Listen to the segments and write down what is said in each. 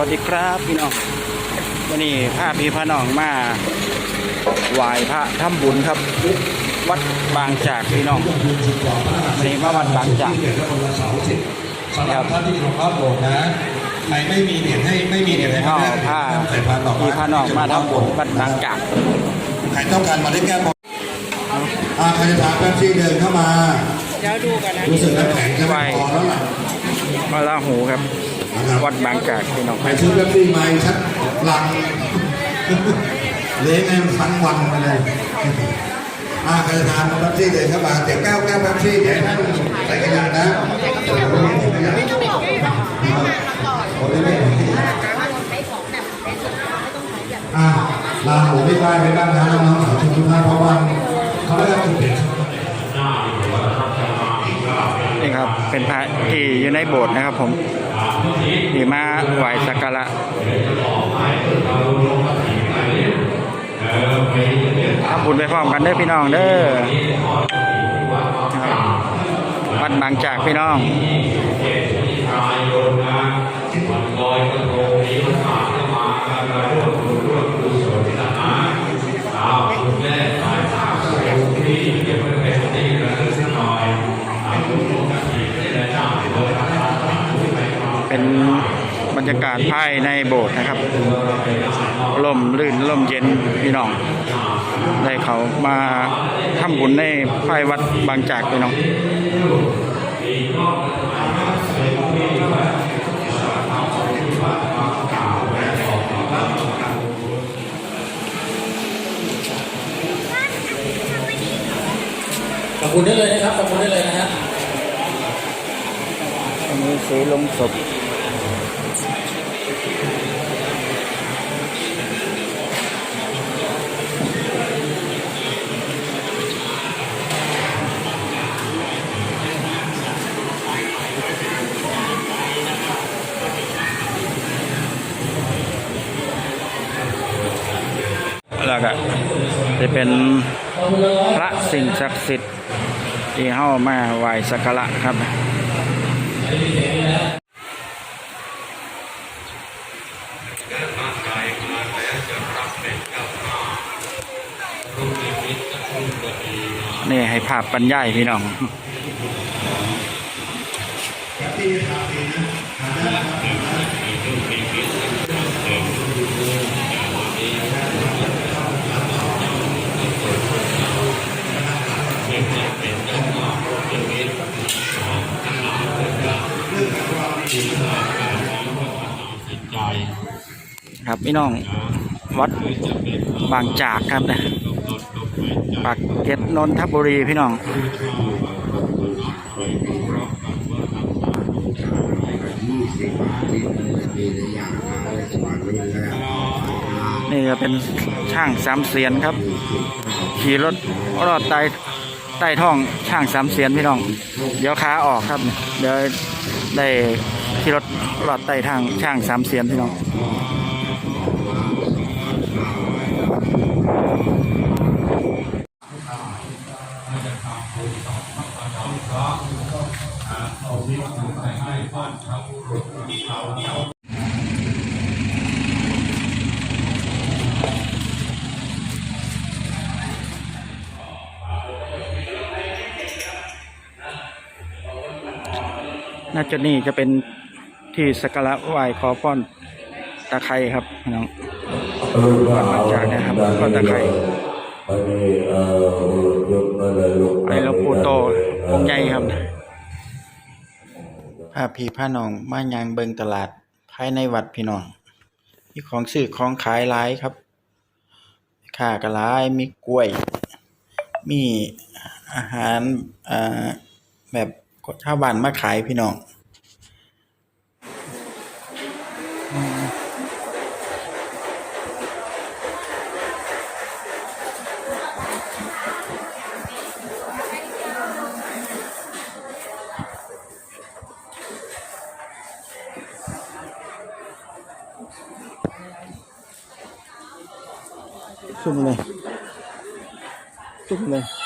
วัสดีครับพี่น้องวันนี้พาพี่พาน้องมาไหว้พระทำบุญครับ วัดบางจากพี่น้องวันนี้มาวัดบางจากเกิดคนละเสาสิบสำหรับท่านที่อยู่รอบโบสถ์นะใครไม่มีเหรียญให้ไม่มีเหรียญให้ก็พ่อพาใส่พานดอกไม้พี่พาน้องมาทำบุญวัดบางจากใครต้องการมาได้แก้บนอ่าใครจะทานแป๊บซี่เดินเข้ามาเดี๋ยวดูกันนะรู้สึกน้ำแข็งจะไม่พอแล้วล่ะมาลาหูครับ นะครับวัดบางจากพี่น้องใครซื้อแป๊บซี่มาอีกสักลังเลี้ยงให้มันทั้งวันไปเลยอ่าใครจะทานแป๊บซี่เดินเข้ามาเดี๋ยวแก้วแก้วแป๊บซี่เดี๋ยวให้ท่านใส่กระดาษนะโอ้โหโอ้โหไม่ถึงที่อ่าลาหูไม่ได้ไม่บ้างนะน้องๆสาวทุกท่านเพราะว่าเขาไม่ได้จุดเด่นนี่ครับเป็นพระที่อยู่ในโบสถ์นะครับผม ที่มาไหว้สักการะทำบุญไปพร้อมกันเด้อพี่น้องเด้อวัดบางจากพี่น้อง บรรยากาศภายในโบสถ์นะครับลมลื่นลมเย็นพี่น้อง ได้เขามาทำบุญในภายวัดบางจากพี่น้องขอบคุณได้เลยนะครับขอบคุณได้เลยนะฮะอันนี้สีลงศพ แล้วก็จะเป็นพระสิ่งศักดิ์สิทธิ์ที่เข้ามาไหว้สักการะครับ นี่ให้ภาพบรรยายพี่น้อง ครับพี่น้องวัดบางจากครับนะปากเกร็ดนนทบุรีพี่น้องนี่ก็เป็นช่างสามเสียนครับ ขี่รถรอดใต้ ใต้ท้องช่างสามเสียนพี่น้อง เดี๋ยวขาออกครับ เดี๋ยวได้ขี่รถรอดใต้ทางช่างสามเสียนพี่น้อง น่าจะนี่จะเป็นที่สักการะไหว้ขอพรตะไคร่ครับพี่น้องวัดบางจากนะครับก็ตะไคร่อันนี้เอ่อยกอะไรลงไอ้หลวงปู่โตองค์ใหญ่ครับพาพี่พาน้องมายางเบิงตลาดภายในวัดพี่น้องมีของซื้อของขายหลายครับค่ากระลายมีกล้วย มีอาหารอ่าแบบ ชาวบ้านมาขายพี่น้องซุ่มเลยซุ่มเลย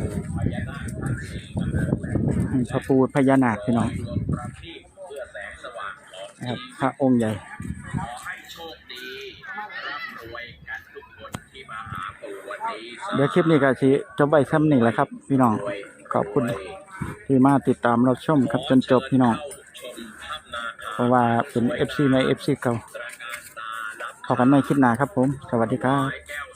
นี้อืมพระปูพญานาคพี่น้องนะครับพระองค์ใหญ่เดี๋ยวคลิปนี้ก็สิจบไว้ซ้ำนี่แหละครับ พี่น้องขอบคุณที่มาติดตามรับชมครับจนจบพี่น้อง เพราะว่าเป็น FC ใน FC เก่าขอกันไม่คลิปหน้าครับผม สวัสดีครับ